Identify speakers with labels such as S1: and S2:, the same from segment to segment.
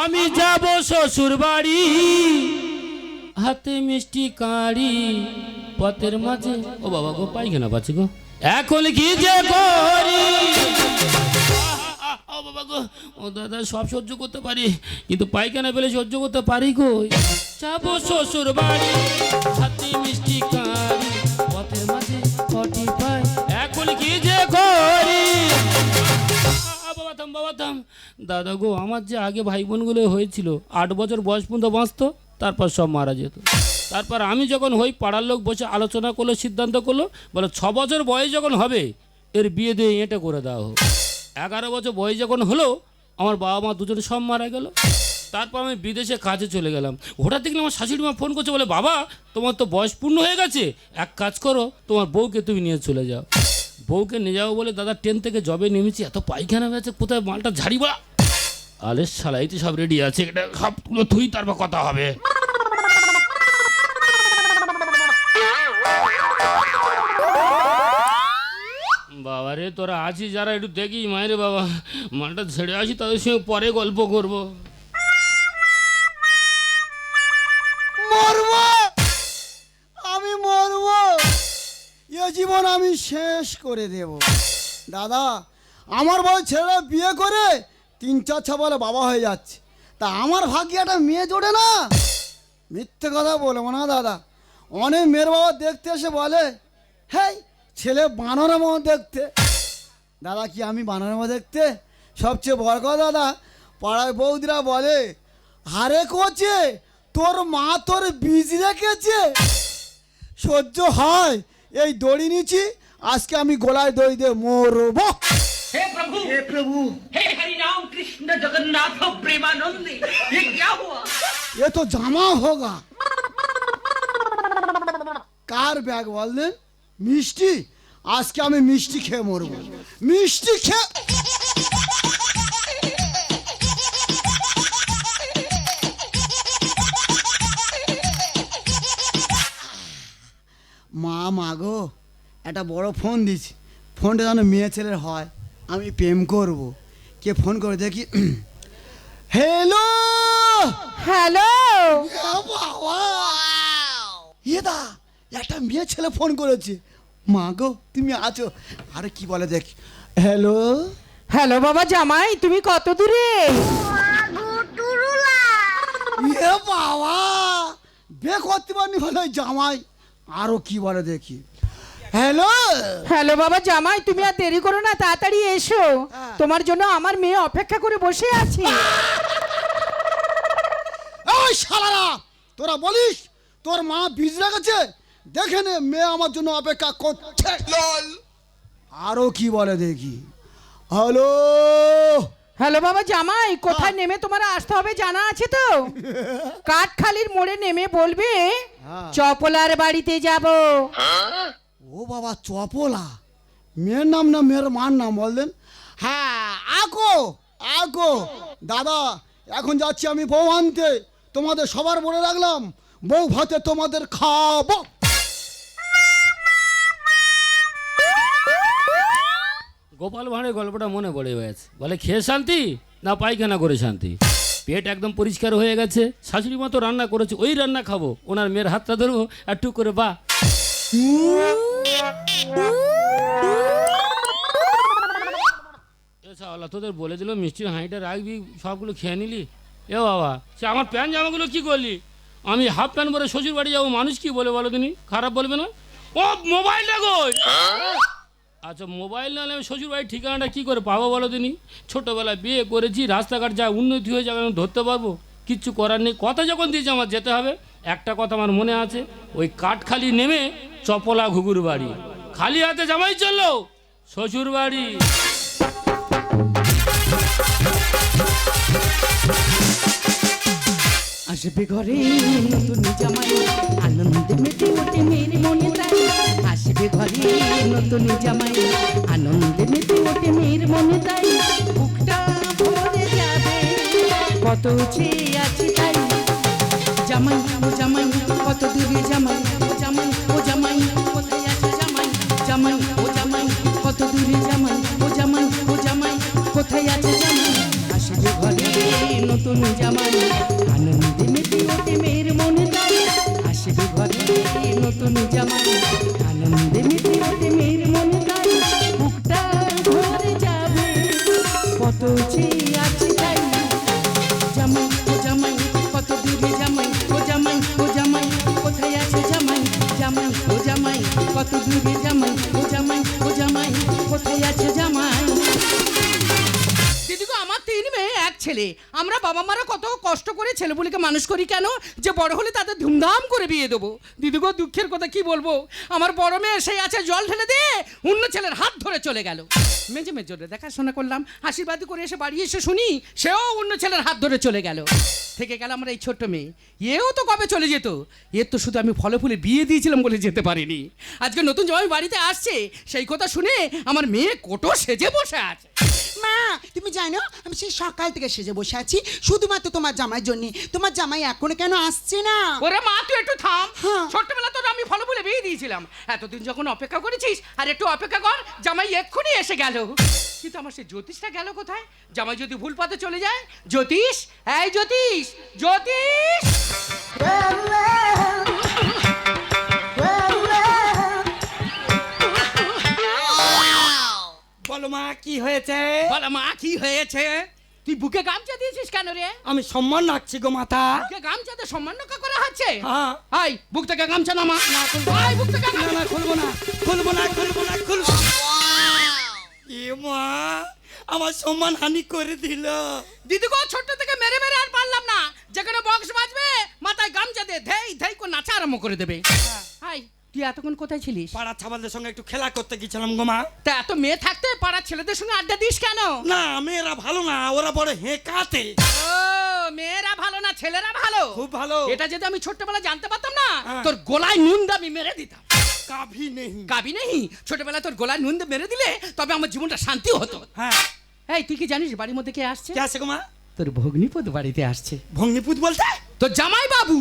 S1: আমি যাব শ্বশুর বাড়ি হাতে মিষ্টি কাঁড়ি, পথের মাঝে। ও বাবা গো পাইখানা পাচ্ছি গো। এখন কি যে করি? ও দাদা, সব সহ্য করতে পারি। কিন্তু পায়খানা পেলে সহ্য করতে পারি গো যাব শ্বশুর বাড়ি হাতে মিষ্টি থাম দাদা গো, আমার যে আগে ভাই বোনগুলো হয়েছিল, আট বছর বয়স পর্যন্ত বাঁচতো, তারপর সব মারা যেত। তারপর আমি যখন হই পাড়ার লোক বসে আলোচনা করল, সিদ্ধান্ত করল, বলে ছ বছর বয়স যখন হবে, এর বিয়ে দিয়ে এঁটে করে দেওয়া হোক। এগারো বছর বয়স যখন হলো, আমার বাবা মা দুজনে সব মারা গেল। তারপর আমি বিদেশে কাজে চলে গেলাম। হঠাৎ দেখলাম আমার শাশুড়ি মা ফোন করছে, বলে, বাবা, তোমার তো বয়স পূর্ণ হয়ে গেছে। এক কাজ করো, তোমার বউকে তুমি নিয়ে চলে যাও। বউকে নিয়ে যাব বলে দাদা ট্রেন থেকে জবে নেমেছি, এত পায়খানা হয়েছে কোথায় মালটা ঝাড়ি বড়া শালাই, তো সব রেডি আছে, এটা সবগুলো তুই তারপর কথা হবে। বাবা রে তোরা আছিস যারা, একটু দেখি, মায়ের বাবা, মালটা ছেড়ে আসি, তাদের সঙ্গে পরে গল্প করব।
S2: মরব? জীবন আমি শেষ করে দেব। দাদা, আমার বউ ছেলেরা বিয়ে করে তিন চার ছ বলে বাবা হয়ে যাচ্ছে। তা আমার ভাগ্যে একটা মেয়ে জোটে না? মিথ্যে কথা বলব না, দাদা। অনেক মেয়ের বাবা দেখতে এসে বলে, হেই, ছেলে বানরের মতো দেখতে। দাদা, কি আমি বানরের মতো দেখতে? সবচেয়ে বড় কথা, দাদা পাড়ায় বৌদিরা বলে হারে কোচে, তোর মা তোর বীজ রেখেছে। সহ্য হয়। এই দড়ি নিচ্ছি আজকে আমি গোলায় দড়ি দিয়ে মরবো
S3: हे प्रभु हे प्रभु हे हरि राम कृष्ण जगन्नाथ प्रेमानंदी ये क्या हुआ
S2: এ তো জামা হোগা কার ব্যাগ বললেন মিষ্টি আজকে আমি মিষ্টি খেয়ে মরবো মিষ্টি খেয়ে একটা বড় ফোন দিছি ফোনটা যেন মেয়ে ছেলের হয় আমি প্রেম করব। কে ফোন করে দেখি হ্যালো
S4: হ্যালো
S2: ইয়েদা একটা মেয়ে ছেলে ফোন করেছে। মা গো তুমি আছো? আরে কি বলে দেখ হ্যালো
S4: হ্যালো বাবা জামাই তুমি কত দূরে?
S2: ইয়ে বাবা বে করতে পারিনি হলো ওই জামাই। আরও কি বলে দেখি? হ্যালো
S4: হ্যালো বাবা জামাই তুমি আর দেরি করো না তাড়াতাড়ি এসো।
S2: হ্যাঁ।
S4: তোমার জন্য আমার মেয়ে অপেক্ষা করে বসে আছে।
S2: এই শালারা তোরা বলিস তোর মা বীজ রেখেছে? দেখে নে মেয়ে আমার জন্য অপেক্ষা করছে। আরও কি বলে দেখি? হ্যালো
S4: হ্যালো বাবা জামাই কোথায় নেমে তোমার আসতে হবে জানা আছে তো? কাঠখালির মোড়ে নেমে বলবে
S2: হ্যাঁ।
S4: চপলার বাড়িতে যাব।
S2: ও বাবা, চপলা। মেয়ের নাম না, মেয়ের মার নাম বললেন? হ্যাঁ আকো আকো। দাদা, এখন যাচ্ছি আমি বউ আনতে। তোমাদের সবার বলে রাখলাম, বউ ভাতে তোমাদের খাব।
S1: গোপাল ভাঁড়ের গল্পটা মনে পড়ে গেছে। বলে, খেয়ে শান্তি না পায়খানা করে শান্তি? পেট একদম পরিষ্কার হয়ে গেছে। শাশুড়ি মতো রান্না করেছে, ওই রান্না খাব। ওনার মেয়ের হাতটা ধরবো আর টুক করে বা আল্লাহ তোদের বলে দিল মিষ্টির হাঁড়িটা রাখবি, সবগুলো খেয়ে নিলি? এ বাবা, সে আমার প্যান্ট জামাগুলো কি করলি? আমি হাফ প্যান্ট পরে শ্বশুর বাড়ি যাব, মানুষ কি বলে বলো তিনি খারাপ বলবে না? ও মোবাইলটা কই? আচ্ছা মোবাইল না হলে আমি শ্বশুর বাড়ির ঠিকানাটা কী করে পাবো বলো তিনি ছোটোবেলায় বিয়ে করেছি, রাস্তাঘাট যা উন্নতি হয়ে যাবে আমি ধরতে পারব। কিচ্ছু করার নেই। কথা যখন দিয়েছে আমার যেতে হবে, একটা কথা আমার মনে আছে, ওই কাঠখালি নেমে চপলা ঘুঘুর বাড়ি। খালি হাতে জামাই চলল, শ্বশুর বাড়ি।
S4: আসবে ঘরে নতুন জামাই, আনন্দে মেতে ওঠে মেয়ের মনে তাই। আসবে ঘরে নতুন জামাই, আনন্দে মেতে ওঠে মেয়ের মনে তাই। বুকটা ভরে যাবে, কত চেয়ে আছে তাই। জামাই জামাই, কত দূরে জামাই জামাই। দূরে জামাই ও করি কেন? যে বড় হলে তাদের ধুমধাম করে বিয়ে দেবো। দিদিগো দুঃখের কথা কি বলব? আমার বড় মেয়ে সেই আছে, জল ঢেলে দিয়ে অন্য ছেলের হাত ধরে চলে গেল। মেজে মেজরে দেখাশোনা করলাম, আশীর্বাদ করে এসে বাড়ি এসে শুনি, সেও অন্য ছেলের হাত ধরে চলে গেল। থেকে গেল আমার এই ছোট্ট মেয়ে। এও তো কবে চলে যেত? এর তো শুধু আমি ফলে ফুলে বিয়ে দিয়েছিলাম বলে যেতে পারিনি। আজকে নতুন জামাই বাড়িতে আসছে, সেই কথা শুনে আমার মেয়ে কোটো সেজে বসে আছে।
S5: তুমি জানো আমি সেই সকাল থেকে সেজে বসে আছি শুধুমাত্র তোমার জামাইয়ের জন্য। তোমার জামাই এখনও কেন আসছে না?
S4: ওরে মা তুই একটু থাম।
S5: হ্যাঁ।
S4: ছোট্টবেলা তোর আমি ফলো বলে বিয়ে দিয়েছিলাম। এতদিন যখন অপেক্ষা করেছিস আর একটু অপেক্ষা কর জামাই এক্ষুনি এসে গেল। কিন্তু আমার সেই জ্যোতিষটা গেল কোথায়? জামাই যদি ভুল পথে চলে যায় জ্যোতিষ এই জ্যোতিষ জ্যোতিষ।
S6: বলো মা কি হয়েছে?
S4: বলা মা কি হয়েছে? তুই বুকে গামছা দিয়েছিস কেন রে?
S6: আমি সম্মান রাখছি গো মাতা।
S4: বুকে গামছাতে সম্মান রক্ষা করা হচ্ছে?
S6: হ্যাঁ।
S4: হাই বুক থেকে গামছা নামা। হাই বুক থেকে
S6: না
S4: গামছা
S6: না। খুলবো না খুলবো না খুলবো না। খুলবো এ মা আমার সম্মান হানি করে দিল।
S4: দিদি গো ছোট্ট থেকে মেরে মেরে আর পারলাম না। যেখানে বক্স বাজবে মাথায় গামছা দিয়ে ধেই ধেই করে নাচা আরম্ভ করে দেবে। হাই। তুই এতক্ষণ কোথায় ছিলিস?
S6: পাড়া ছাবালদের সঙ্গে একটু খেলা করতে গেছিলাম গো মা।
S4: তা এত মেয়ে থাকতে পাড়ার ছেলেদের সঙ্গে আড্ডা দিস কেন?
S6: না মেয়েরা ভালো না ওরা বড় হেঁকাতে।
S4: ও মেয়েরা ভালো না ছেলেরা ভালো?
S6: খুব ভালো।
S4: এটা যদি আমি ছোট্টবেলা জানতে পারতাম না
S6: হ্যাঁ।
S4: তোর গোলায় নুন দামি মেরে দিতাম।
S6: কাভি নেই।
S4: কাবি নেই? ছোটবেলায় তোর গোলায় নুন মেরে দিলে তবে আমার জীবনটা শান্তি হতো।
S6: হ্যাঁ।
S4: এই তুই কি জানিস বাড়ির মধ্যে কে আসছে?
S6: কে আছে গো মা?
S4: তোর ভগ্নিপদ বাড়িতে আসছে।
S6: ভগ্নিপুত বলতে?
S4: তোর জামাই বাবু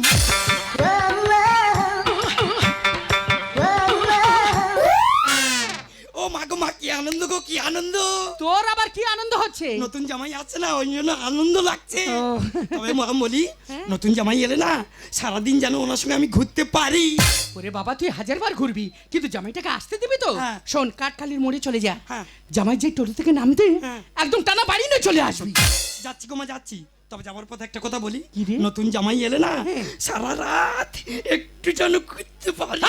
S6: আনন্দ গো কি আনন্দ?
S4: তোর আবার কি আনন্দ হচ্ছে?
S6: নতুন জামাই আছে না ওই জন্য আনন্দ লাগছে। তবে মা বলি নতুন জামাই এলে না সারাদিন যেন ওনার সঙ্গে আমি ঘুরতে পারি।
S4: ওরে বাবা তুই হাজার বার ঘুরবি কিন্তু জামাইটাকে আসতে দিবি তো?
S6: হ্যাঁ।
S4: শোন কাঠখালির মোড়ে চলে যা।
S6: হ্যাঁ।
S4: জামাই যে টোটো থেকে নামতে
S6: হ্যাঁ।
S4: একদম টানা বাড়ি নিয়ে চলে আসবি।
S6: যাচ্ছি গো মা যাচ্ছি। তবে যাওয়ার পথে একটা কথা বলি নতুন জামাই এলে না সারা রাত একটু যেন ঘুরতে পারি।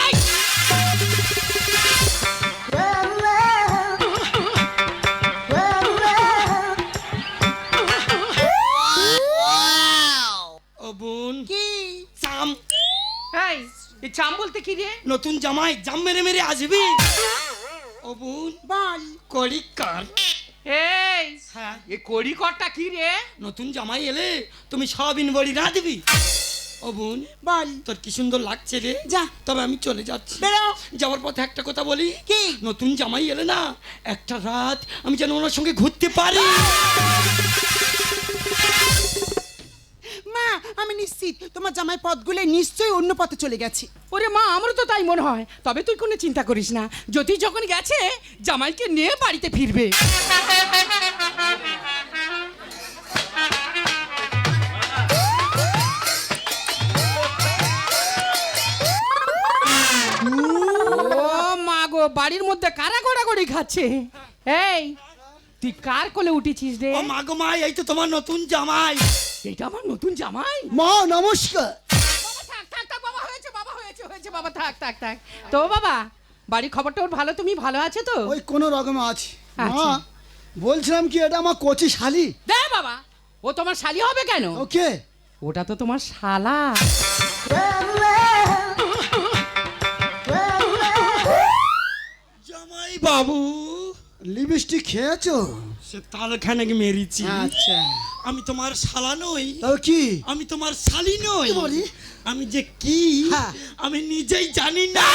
S4: এই, এই চাম বলতে কি রে?
S6: নতুন জামাই জাম মেরে মেরে আসবি? ও বোন
S5: বল।
S6: করি কার?
S4: এই
S6: হ্যাঁ।
S4: এ কড়ি করটা কি রে?
S6: নতুন জামাই এলে তুমি সবিন বড়ি না দিবি ও বোন
S5: বল।
S6: তোর কি সুন্দর লাগছে রে?
S5: যা।
S6: তবে আমি চলে যাচ্ছি।
S5: বেরো।
S6: যাওয়ার পথে একটা কথা বলি।
S5: কি?
S6: নতুন জামাই এলে না একটা রাত আমি যেন ওনার সঙ্গে ঘুরতে পারি।
S5: আমি নিশ্চিত তোমার জামাই পথগুলো নিশ্চয়ই অন্য পথে চলে গেছে।
S4: ওরে মা আমারও তো তাই মনে হয়। তবে তুই কোনো চিন্তা করিস না। যদি যখন গেছে জামাইকে নিয়ে বাড়িতে ফিরবে। ও মা গো বাড়ির মধ্যে কারা গড়াগড়ি খাচ্ছে? এই তুই কার কোলে উঠেছিস রে?
S6: ও মা গো মা এই তো তোমার নতুন জামাই।
S4: এটা আমার নতুন জামাই?
S2: মা নমস্কার।
S4: বাবা থাক থাক থাক বাবা হয়েছে বাবা হয়েছে হয়েছে বাবা থাক থাক থাক। তো বাবা বাড়ির খবরটা ওর ভালো? তুমি ভালো আছো তো?
S2: ওই কোনো রকমে আছে।
S4: আচ্ছা।
S2: মা বলছিলাম কি এটা আমার কচি শালি।
S4: দে বাবা ও তোমার শালি হবে কেন?
S2: ওকে।
S4: ওটা তো তোমার শালা।
S6: জামাই বাবু
S2: লিপস্টিক খেয়েছো?
S6: সে তালখানে মেরেছি?
S2: আচ্ছা।
S6: আমি তোমার শালা নই।
S2: কি?
S6: আমি তোমার শালি নই।
S2: বলি?
S6: আমি যে কি
S2: হ্যাঁ।
S6: আমি নিজেই জানি না।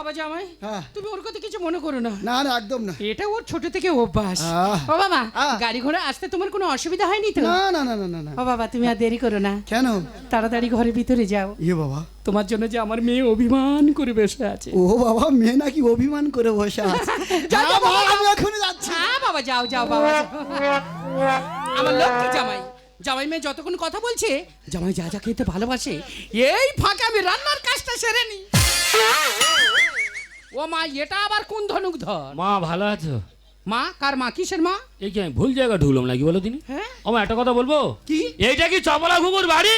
S4: বাবা জামাই
S2: হ্যাঁ।
S4: তুমি ওর কথা কিছু মনে করো না।
S2: না না একদম না।
S4: এটা ওর ছোট থেকে অভ্যাস।
S2: আহ।
S4: ও বাবা
S2: আহ।
S4: গাড়ি ঘোড়া আসতে তোমার কোনো অসুবিধা হয়নি তো?
S2: না না না না না না।
S4: ও বাবা তুমি আর দেরি করো না।
S2: কেন?
S4: তাড়াতাড়ি ঘরের ভিতরে যাও।
S2: ইয়ে বাবা।
S4: তোমার জন্য যে আমার মেয়ে অভিমান করে বসে আছে।
S2: ও বাবা মেয়ে নাকি অভিমান করে বসে আছে।
S4: যাও,
S2: হ্যাঁ,
S4: বাবা,
S2: বাবা, আমি এখনই যাচ্ছি।
S4: হ্যাঁ বাবা যাও যাও বাবা যাও। আমার লক্ষ্মী জামাই জামাই মেয়ে যতক্ষণ কথা বলছে জামাই যা যা খেতে ভালোবাসে এই ফাঁকে আমি রান্নার কাজটা সেরে নি ও মা এটা আবার কোন ধনুক ধর?
S1: মা ভালো আছো?
S4: মা কার মা? কিসের মা?
S1: এই কি আমি ভুল জায়গা ঢুকলাম নাকি বলো তিনি
S4: হ্যাঁ।
S1: আমার একটা কথা বলব?
S4: কি?
S1: এইটা কি চপলা ঘুঘুর বাড়ি?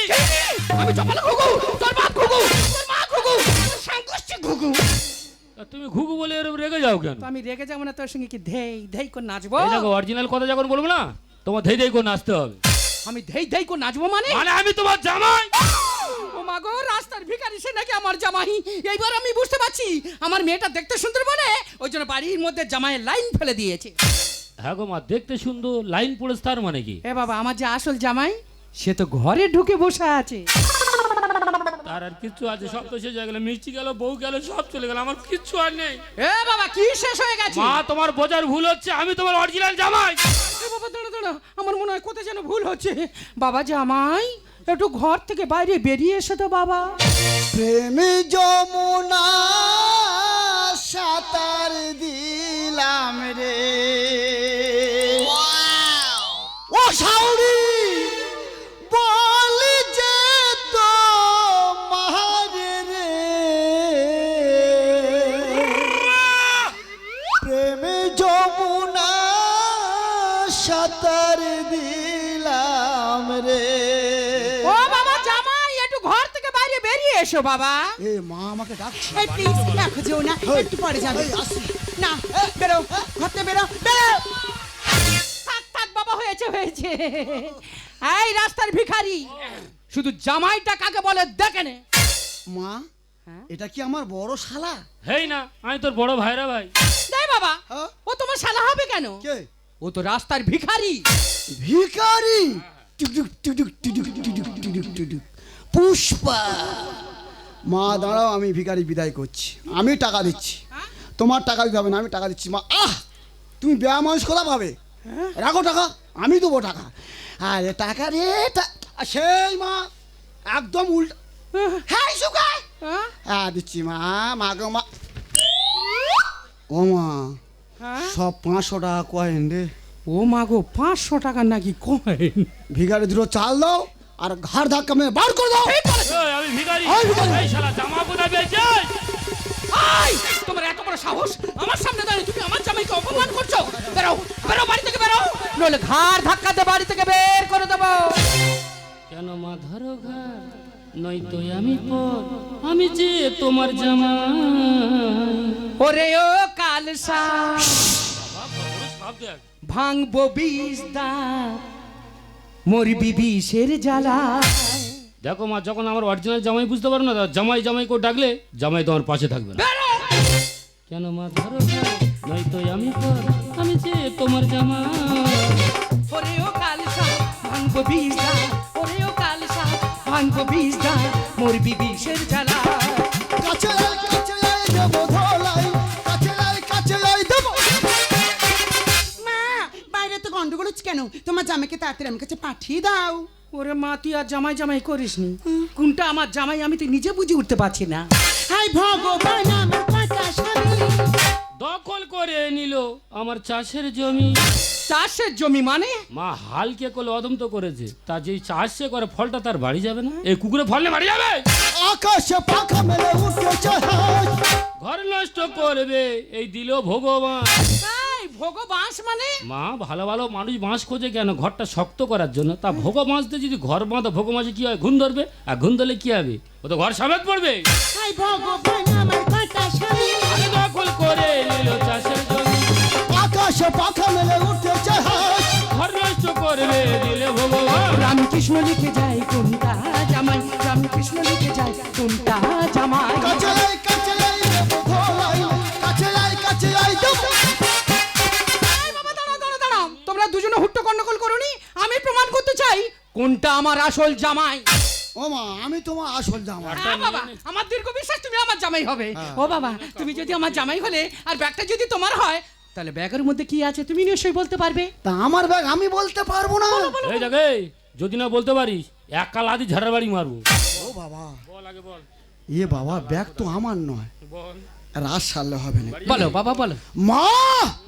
S4: আমি চপাল ঘুঘু তোর বাপ ঘুঘু তোর মা ঘুঘু তোর সাংকোষ্ঠী ঘুঘু।
S1: তুমি ঘুঘু বলে এরকম রেগে যাও কেন?
S4: আমি রেগে যাব না তোর সঙ্গে কি ধেই ধেই করে নাচবো?
S1: এই দেখো অরিজিনাল কথা যখন বলব না তোমার ধেই ধেই করে নাচতে হবে।
S4: আমি ধেই ধেই করে নাচবো মানে?
S1: মানে আমি তোমার জামাই?
S4: ও গো রাস্তার ভিখারি সে নাকি আমার জামাই? এইবার আমি বুঝতে পারছি আমার মেয়েটা দেখতে সুন্দর বলে ওই জন্য বাড়ির মধ্যে জামাইয়ের লাইন ফেলে দিয়েছে।
S1: হ্যাঁ গো মা দেখতে সুন্দর লাইন পড়েছে তার মানে কি?
S4: এ বাবা আমার যে আসল জামাই সে তো ঘরে ঢুকে বসে আছে।
S1: তার আর কিচ্ছু আছে সব তো শেষ হয়ে গেল মিষ্টি গেল বউ গেল সব চলে গেল আমার কিচ্ছু আর নেই।
S4: এ বাবা কি শেষ হয়ে গেছে?
S1: মা তোমার বোঝার ভুল হচ্ছে আমি তোমার অরিজিনাল জামাই।
S4: এ বাবা দাঁড়া দাঁড়া আমার মনে হয় কোথায় যেন ভুল হচ্ছে। বাবা জামাই একটু ঘর থেকে বাইরে বেরিয়ে এসো তো বাবা।
S2: প্রেমী যমুনা সাঁতার দিলাম রে।
S4: এসো বাবা
S2: এ মা আমাকে ডাকছে
S5: এই প্লিজ দেখো যেও না একটু পরে যাবে না বেরো ঘরতে বেরো বেরো
S4: থাক থাক বাবা হয়েছে হয়েছে এই রাস্তার ভিখারি শুধু জামাইটা কাকে বলে দেখে নে
S2: মা
S4: হ্যাঁ?
S2: এটা কি আমার বড় শালা
S1: হেই না আমি তোর বড় ভাইরা ভাই
S4: দেখ বাবা
S2: হ্যাঁ?
S4: ও তোমার শালা হবে কেন
S2: কে
S4: ও তো রাস্তার ভিখারি
S2: ভিখারি টুকটুক টুকটুক টুকটুক টুকটুক টুকটুক টুকটুক। পুষ্পা মা দাঁড়াও আমি ভিখারি বিদায় করছি। আমি টাকা দিচ্ছি। তোমার টাকা দিতে হবে না আমি টাকা দিচ্ছি। মা আহ! তুমি বেয়া মানুষ কোথা পাবে? রাখো টাকা আমি দেবো টাকা। আরে টাকা রে সেই মা একদম উল্টা হ্যাঁ সুগার
S4: হ্যাঁ?
S2: দিচ্ছি মা মা গো মা। ও মা
S4: হ্যাঁ?
S2: সব পাঁচশো টাকা কয়েন রে।
S4: ও মা গো পাঁচশো টাকার নাকি কয়েন
S2: ভিখারি দুটো চাল দাও। আর ঘাড় ধাক্কা মেরে বার করে দাও।
S1: আমি ভিখারি।
S2: ওই ভিখারি।
S1: এই শালা জামা কোথায় পেয়েছিস
S4: আই তোমার এত বড় সাহস। আমার সামনে দাঁড়িয়ে তুমি আমার জামাইকে অপমান করছ। বেরো বেরো বাড়ি থেকে বেরো। নইলে ঘাড় ধাক্কা দিয়ে বাড়ি থেকে বের করে দেবো।
S1: কেন মা ধরো ঘর নয়তো আমি পর আমি যে তোমার জামাই।
S4: ওরে ও কালসা। ভাঙবো বিষ দাঁত মরবি বিষের জ্বালা।
S1: দেখো মা যখন আমার অরিজিনাল জামাই বুঝতে পারো না জামাই জামাই করে ডাকলে জামাই তোমার পাশে থাকবে না। কেন মা ধরো নয়তো আমি আমি যে তোমার জামা।
S4: ওরে ও কালসা ভাঙবো বিষ ওরে ও কালসা ভাঙবো বিষ মরবি বিষের জ্বালা।
S5: কেন? তোমার জামাইকে তাড়াতাড়ি আমার কাছে পাঠিয়ে দাও।
S4: ওরে মা তুই আর জামাই জামাই করিস নি কোনটা আমার জামাই আমি তো নিজে বুঝে উঠতে পারছি না।
S5: হাই ভগবান আমার কটা স্বামী।
S1: দখল করে নিল আমার চাষের জমি।
S4: চাষের জমি মানে?
S1: মা হালকে করলে অদম তো করেছে। তা যেই চাষ করে ফলটা তার বাড়ি যাবে না? এই কুকুরে ফল নিয়ে বাড়ি যাবে?
S2: আকাশে পাখা মেলে হাঁস।
S1: ঘর নষ্ট করবে এই দিল ভগবান।
S4: এই ভোগ বাঁশ মানে?
S1: মা ভালো ভালো মানুষ বাঁশ খোঁজে কেন? ঘরটা শক্ত করার জন্য। তা ভোগ বাঁশ দিয়ে যদি ঘর বাঁধো ভোগ মাঝে কি হয়? ঘুম ধরবে? আর ঘুম ধরলে কি হবে? ও তো ঘর সাবেক পড়বে।
S5: হাই ভগবান আমার
S1: আরে দখল করে নিল চাষের জমি।
S2: আকাশে পাখা মেলে উঠেছে হাঁস।
S1: ঘর নষ্ট করবে দিলে ভগবান
S4: রামকৃষ্ণ লিখে যায় কোনটা? জামাই গন্ডগোল করোনি? আমি প্রমাণ করতে চাই। কোনটা আমার আসল জামাই?
S2: ও মা আমি তোমার আসল জামা
S4: হ্যাঁ বাবা আমার দীর্ঘ বিশ্বাস তুমি আমার জামাই হবে।
S2: হ্যাঁ।
S4: ও বাবা তুমি যদি আমার জামাই হলে আর ব্যাগটা যদি তোমার হয় তাহলে ব্যাগের মধ্যে কি আছে তুমি নিশ্চয়ই বলতে পারবে?
S2: তা আমার ব্যাগ আমি বলতে পারব না।
S1: এই জাগে যদি না বলতে পারিস এক কাল আদি ঝাড়ার বাড়ি মারবো।
S2: ও বাবা।
S1: বল আগে বল।
S2: এ বাবা ব্যাগ তো আমার নয়।
S1: বল।
S2: রাত সারলে হবে না।
S4: বলো বাবা বলো।
S2: মা!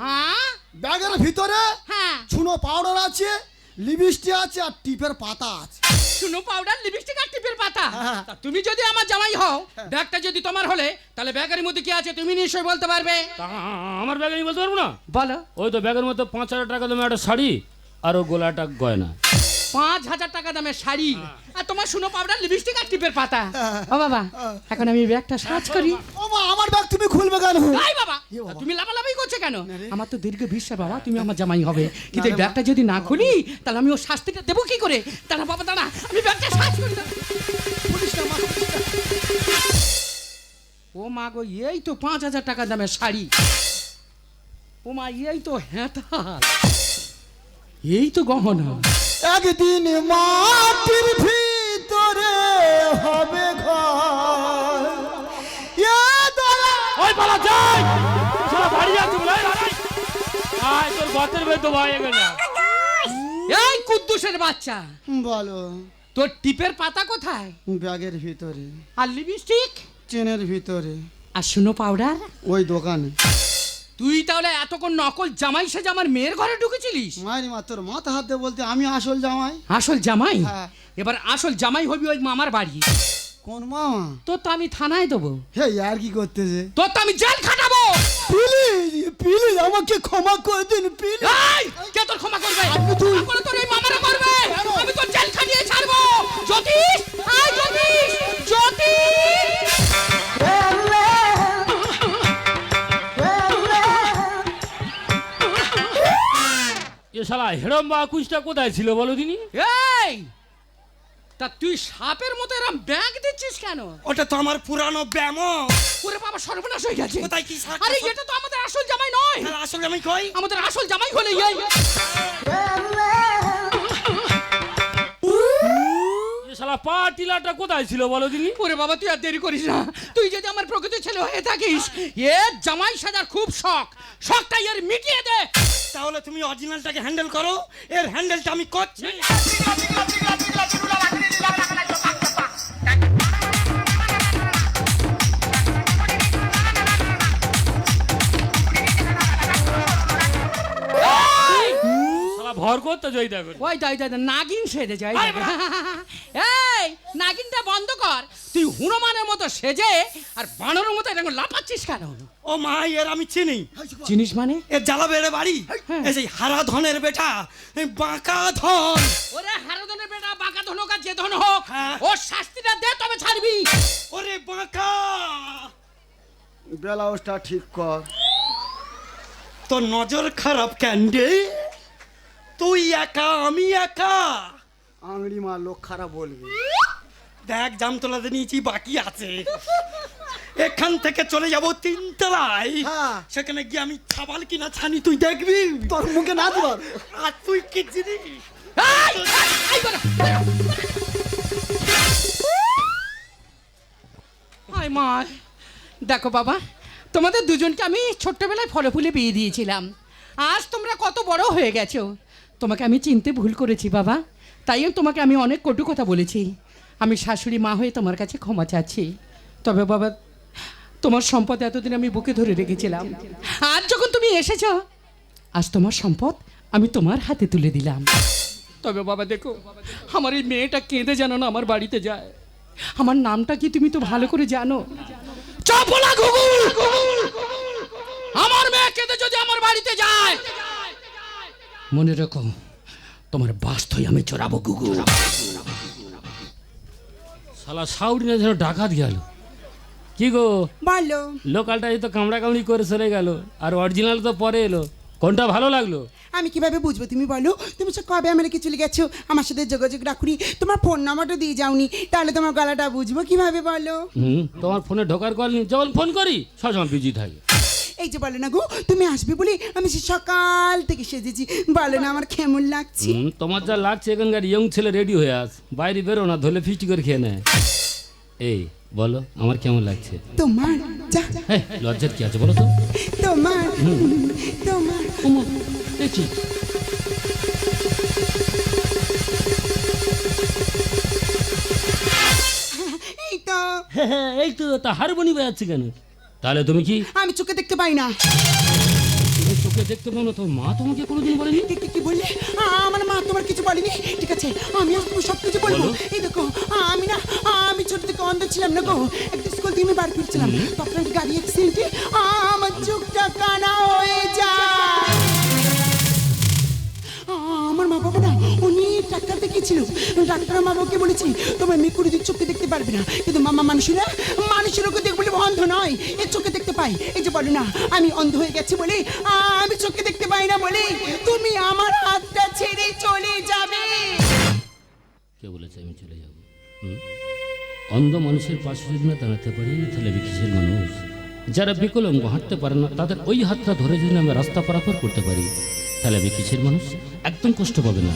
S4: হ্যাঁ?
S2: ব্যাগের ভিতরে
S4: হ্যাঁ।
S2: চুনো পাউডার আছে লিপস্টিক আছে আর টিপের পাতা আছে।
S4: শুনো পাউডার লিপস্টিক আর টিপের পাতা?
S2: হ্যাঁ।
S4: তা তুমি যদি আমার জামাই হও ব্যাগটা যদি তোমার হলে তাহলে ব্যাগের মধ্যে কি আছে তুমি নিশ্চয়ই বলতে পারবে।
S1: আমার ব্যাগে আমি বলতে পারব না?
S4: বলো।
S1: ওই তো ব্যাগের মধ্যে পাঁচ হাজার টাকা দামে একটা শাড়ি আর ও গোলাটা গয়না।
S4: পাঁচ হাজার টাকা দামের শাড়ি।
S2: হ্যাঁ।
S4: আর তোমার শুনো পাউডার লিপস্টিক আর টিপের পাতা। ও বাবা এখন আমি ব্যাগটা সার্চ করি।
S2: ও মা আমার ব্যাগ তুমি খুলবে কেন?
S4: তাই বাবা তুমি লাফালাফি করছ কেন? আমার তো দীর্ঘ বিশ্বাস বাবা তুমি আমার জামাই হবে। কিন্তু এই ব্যাগটা যদি না খুলি তাহলে আমি ওর শাস্তিটা দেবো কি করে? দাঁড়া বাবা দাঁড়া আমি ব্যাগটা সার্চ করি। ও মা গো এই তো পাঁচ হাজার টাকা দামের শাড়ি। ও মা এই তো হ্যাঁতা এই তো গহনা।
S2: একদিন মাটির ভিতরে হবে ঘর।
S1: ওই পালা যাই। সারা বাড়ি যাচ্ছি বলে আয় তোর গতের বেদ ভাই এখানে
S4: এই কুদ্দুসের বাচ্চা।
S2: বলো
S4: তোর টিপের পাতা কোথায়?
S2: ব্যাগের ভিতরে।
S4: আর লিপস্টিক?
S2: চেনের ভিতরে।
S4: আর শুনো পাউডার।
S2: ওই দোকানে।
S4: তুই তাহলে এতক্ষণ নকল জামাই সেজে আমার মেয়ের ঘরে ঢুকেছিলিস?
S2: মায়ের মা তোর মাথা হাত দিয়ে বলতে আমি আসল জামাই।
S4: আসল জামাই?
S2: হ্যাঁ।
S4: এবার আসল জামাই হবি ওই মামার বাড়ি।
S2: কোন মামা?
S4: তোর তো আমি থানায় দেবো।
S2: হে আর কি করতেছে?
S4: তোর তো আমি জেল খাটাবো!
S2: প্লিজ প্লিজ আমাকে ক্ষমা করে দিন প্লিজ।
S4: এই, কে তোর ক্ষমা করবে? তারপরে তোর এই মামারা করবে! আমি তোর জেল খাটিয়ে ছাড়বো! জ্যোতিষ! আয় জ্যোতিষ জ্যোতিষ!
S1: শালা হেরম বা কুচটা কোথায় ছিল বলো দিনি?
S4: এই! তা তুই সাপের মতো এরম ব্যাগ দিচ্ছিস কেন?
S6: ওটা তো আমার পুরানো ব্যায়াম
S4: ওরে বাবা সর্বনাশ হয়ে গেছে।
S6: কোথায় কি
S4: আরে এটা তো আমাদের আসল জামাই নয়।
S6: আসল জামাই কই?
S4: আমাদের আসল জামাই হলে এই।
S1: শালা পা টিলাটা কোথায় ছিল বলো দিনি
S4: ওরে বাবা তুই আর দেরি করিস না তুই যদি আমার প্রকৃত ছেলে হয়ে থাকিস এ জামাই সাজার খুব শখ শখটা এর মিটিয়ে দে
S6: তাহলে তুমি অরিজিনালটাকে হ্যান্ডেল করো এর হ্যান্ডেলটা আমি করছি
S1: ভর করতে যাই দেখো
S4: ওই দাই দাই নাগিন সেজে যায় এই নাগিনটা বন্ধ কর। তুই হনুমানের মতো সেজে আর বানরের মতো এরকম লাফাচ্ছিস কেন?
S6: ও মা এর আমি চিনি।
S4: জিনিস মানে?
S6: এর জ্বালা বেড়ে। বাড়ি এই সেই হারা ধনের বেটা বাঁকা ধন।
S4: ওরে হারদনের বেটা বাঁকা ধন হোক আর যে ধন হোক
S6: হ্যাঁ।
S4: ওর শাস্তিটা দে তবে ছাড়বি।
S6: ওরে বাঁকা।
S2: ব্লাউজটা ঠিক কর।
S6: তোর নজর খারাপ কেন রে? তুই একা আমি একা?
S2: আংড়ি মা লোক খারাপ বলবে।
S6: দেখ জামতলাতে নিয়েছি বাকি আছে। এখান থেকে চলে যাব তিনতলায়।
S2: হ্যাঁ।
S6: সেখানে গিয়ে আমি ছাবাল কিনা ছানি তুই দেখবি?
S2: তোর মুখে না দিবার?
S6: আর তুই কি জিনিস?
S4: মা দেখো বাবা তোমাদের দুজনকে আমি ছোট্টবেলায় ফলে ফুলে বিয়ে দিয়েছিলাম। আজ তোমরা কত বড় হয়ে গেছো। তোমাকে আমি চিনতে ভুল করেছি, বাবা। তাই তোমাকে আমি অনেক কটু কথা বলেছি। আমি শাশুড়ি মা হয়ে তোমার কাছে ক্ষমা চাচ্ছি। তবে বাবা, তোমার সম্পদ এতদিন আমি বুকে ধরে রেখেছিলাম। আজ যখন তুমি এসেছ, আজ তোমার সম্পদ আমি তোমার হাতে তুলে দিলাম। তবে বাবা, দেখো, আমার এই মেয়েটা কেঁদে যেন না আমার বাড়িতে যায়। আমার নামটা কি তুমি তো ভালো করে জানো? চপলা আমার মেয়ে কেঁদে যদি আমার বাড়িতে যায়। মনে রেখো তোমার বাস্তই আমি চড়াবো গুগুল
S1: শালা সাউরি না যেন ডাকাত গেল। কি গো?
S5: বলো।
S1: লোকালটা তো কামড়া কামড়ি করে সরে গেল আর অরিজিনাল তো পরে এলো। কোনটা ভালো লাগল?
S5: আমি কীভাবে বুঝব তুমি বলো? তুমি সে কবে আমেরিকা চলে গেছো? আমার সাথে যোগাযোগ রাখুনি। তোমার ফোন নাম্বারটা দিয়ে যাওনি। তাহলে তোমার গলাটা বুঝব কীভাবে বলো?
S1: হুম তোমার ফোনে ঢোকার কল যখন ফোন করি সবসময় বিজি থাকে।
S5: এই যে বলে না গো তুমি আসবে বলে আমি সে সকাল থেকে সেজেছি। বলে না আমার কেমন লাগছে?
S1: তোমার যা লাগছে এখানকার ইয়ং ছেলে রেডি হয়ে আস। বাইরে বেরো না ধরলে ফিস্টি করে খেয়ে নেয় এই বলো আমার কেমন লাগছে?
S5: তোমার যা।
S1: হ্যাঁ লজ্জার কি আছে বলো তো?
S5: তোমার তোমার। এই তো।
S1: হ্যাঁ হ্যাঁ এই তো তা হারমোনি বাজাচ্ছে কেন? তাহলে তুমি কি?
S5: আমি চোখে দেখতে পাই না।
S1: তুমি চোখে দেখতে পাও না তোমার মা তোমাকে কোনোদিন বলেনি?
S5: কি কি- কি বললে? আমার মা তোমার কিছু বলেনি। ঠিক আছে আমি আজ তুমি সব কিছু বলব।
S1: বলো।
S5: এই দেখো আমি না আমি ছোট থেকে অন্ধ ছিলাম না গো। একটা স্কুল থেকে আমি বাড়ি ফিরছিলাম তখন একটা গাড়ি অ্যাক্সিডেন্টে আমার চোখটা কানা হয়ে বাবা না। অনেক ডাক্তার দেখিয়েছিল। ডাক্তার মা বলেছে, তোমার মেয়ে কুড়ি চোখে দেখতে পারবে না। কিন্তু মামা মানুষেরা, মানুষের ওকে দেখবে অন্ধ নয়। এ চোখে দেখতে পাই এই যে বলো না, আমি অন্ধ হয়ে গেছি বলে, আমি চোখে দেখতে পাই না বলে, তুমি আমার হাতটা ছেড়ে চলে যাবে।
S1: কে বলেছে আমি চলে যাব? অন্ধ মানুষের পাশে যদি না দাঁড়াতে পারি, তাহলে আমি কিসের মানুষ? যারা বিকলঙ্গ, হাঁটতে পারে না, তাদের ওই হাতটা ধরে যদি আমি রাস্তা পারাপার করতে পারি, তাহলে আমি কিসের মানুষ? একদম কষ্ট পাবে না।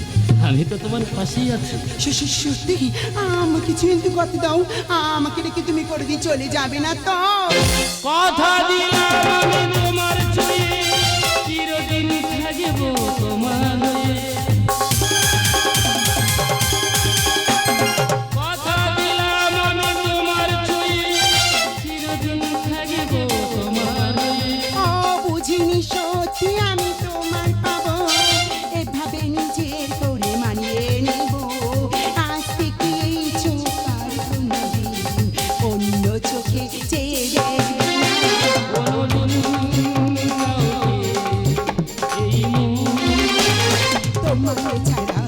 S1: আমি তো তোমার পাশেই আছি।
S5: দেখি সত্যি আমাকে চিন্তা করতে দাও। আমাকে রেখে তুমি করে দিয়ে চলে যাবে না তো।
S1: কথা দিলাম
S5: কোনোদিন
S1: কাউকে